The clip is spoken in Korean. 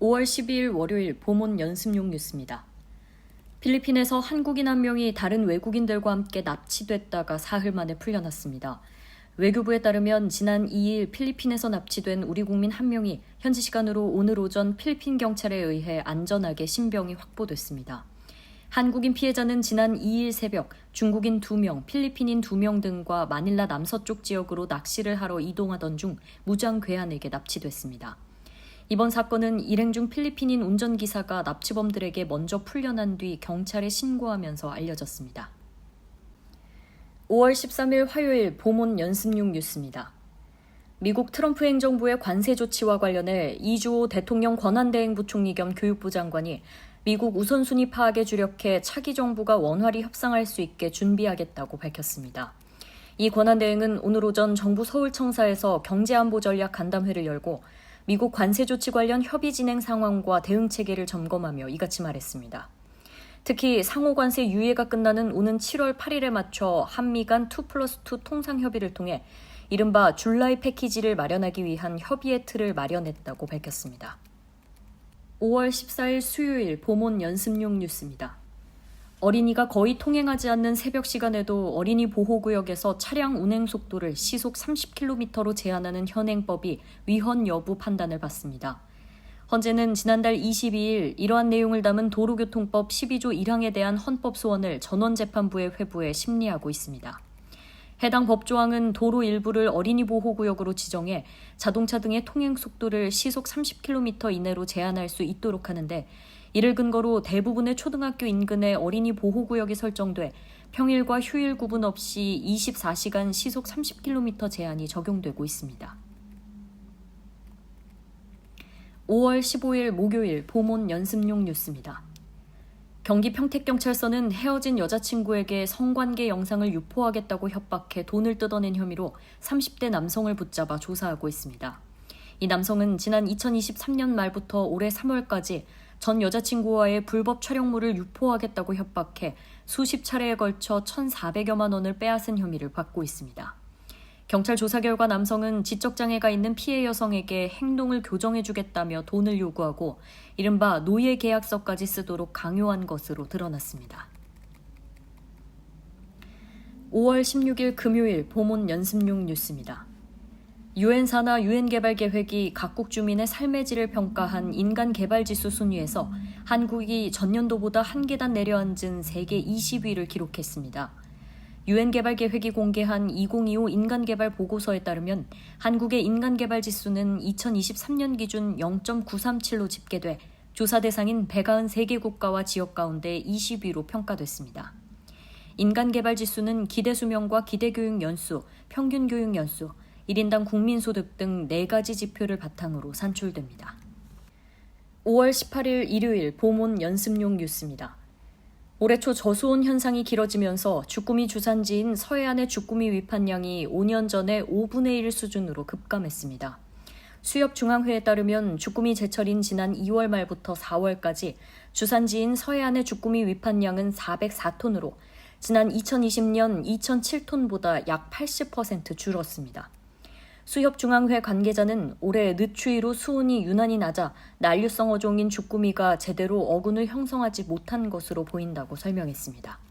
5월 12일 월요일 보몬 연습용 뉴스입니다. 필리핀에서 한국인 한 명이 다른 외국인들과 함께 납치됐다가 사흘 만에 풀려났습니다. 외교부에 따르면 지난 2일 필리핀에서 납치된 우리 국민 한 명이 현지 시간으로 오늘 오전 필리핀 경찰에 의해 안전하게 신병이 확보됐습니다. 한국인 피해자는 지난 2일 새벽 중국인 2명, 필리핀인 2명 등과 마닐라 남서쪽 지역으로 낚시를 하러 이동하던 중 무장 괴한에게 납치됐습니다. 이번 사건은 일행 중 필리핀인 운전기사가 납치범들에게 먼저 풀려난 뒤 경찰에 신고하면서 알려졌습니다. 5월 13일 화요일 보몬 연습용 뉴스입니다. 미국 트럼프 행정부의 관세 조치와 관련해 이주호 대통령 권한대행 부총리 겸 교육부 장관이 미국 우선순위 파악에 주력해 차기 정부가 원활히 협상할 수 있게 준비하겠다고 밝혔습니다. 이 권한대행은 오늘 오전 정부 서울청사에서 경제안보 전략 간담회를 열고 미국 관세 조치 관련 협의 진행 상황과 대응 체계를 점검하며 이같이 말했습니다. 특히 상호 관세 유예가 끝나는 오는 7월 8일에 맞춰 한미 간 2 플러스 2 통상 협의를 통해 이른바 줄라이 패키지를 마련하기 위한 협의의 틀을 마련했다고 밝혔습니다. 5월 14일 수요일 보몬 연습용 뉴스입니다. 어린이가 거의 통행하지 않는 새벽 시간에도 어린이 보호구역에서 차량 운행 속도를 시속 30km로 제한하는 현행법이 위헌 여부 판단을 받습니다. 헌재는 지난달 22일 이러한 내용을 담은 도로교통법 12조 1항에 대한 헌법 소원을 전원재판부에 회부해 심리하고 있습니다. 해당 법조항은 도로 일부를 어린이 보호구역으로 지정해 자동차 등의 통행 속도를 시속 30km 이내로 제한할 수 있도록 하는데 이를 근거로 대부분의 초등학교 인근에 어린이 보호구역이 설정돼 평일과 휴일 구분 없이 24시간 시속 30km 제한이 적용되고 있습니다. 5월 15일 목요일 보몬 연습용 뉴스입니다. 경기 평택경찰서는 헤어진 여자친구에게 성관계 영상을 유포하겠다고 협박해 돈을 뜯어낸 혐의로 30대 남성을 붙잡아 조사하고 있습니다. 이 남성은 지난 2023년 말부터 올해 3월까지 전 여자친구와의 불법 촬영물을 유포하겠다고 협박해 수십 차례에 걸쳐 1,400여만 원을 빼앗은 혐의를 받고 있습니다. 경찰 조사 결과 남성은 지적장애가 있는 피해 여성에게 행동을 교정해주겠다며 돈을 요구하고 이른바 노예 계약서까지 쓰도록 강요한 것으로 드러났습니다. 5월 16일 금요일 보몬 연습용 뉴스입니다. 유엔 산하 유엔 개발 계획이 각국 주민의 삶의 질을 평가한 인간 개발 지수 순위에서 한국이 전년도보다 한 계단 내려앉은 세계 20위를 기록했습니다. 유엔 개발 계획이 공개한 2025 인간 개발 보고서에 따르면 한국의 인간 개발 지수는 2023년 기준 0.937로 집계돼 조사 대상인 193개 국가와 지역 가운데 20위로 평가됐습니다. 인간 개발 지수는 기대 수명과 기대 교육 연수, 평균 교육 연수, 1인당 국민소득 등 4가지 지표를 바탕으로 산출됩니다. 5월 18일 일요일 보몬 연습용 뉴스입니다. 올해 초 저수온 현상이 길어지면서 주꾸미 주산지인 서해안의 주꾸미 위판량이 5년 전에 5분의 1 수준으로 급감했습니다. 수협중앙회에 따르면 주꾸미 제철인 지난 2월 말부터 4월까지 주산지인 서해안의 주꾸미 위판량은 404톤으로 지난 2020년 2007톤보다 약 80% 줄었습니다. 수협중앙회 관계자는 올해 늦추위로 수온이 유난히 낮아 난류성 어종인 주꾸미가 제대로 어군을 형성하지 못한 것으로 보인다고 설명했습니다.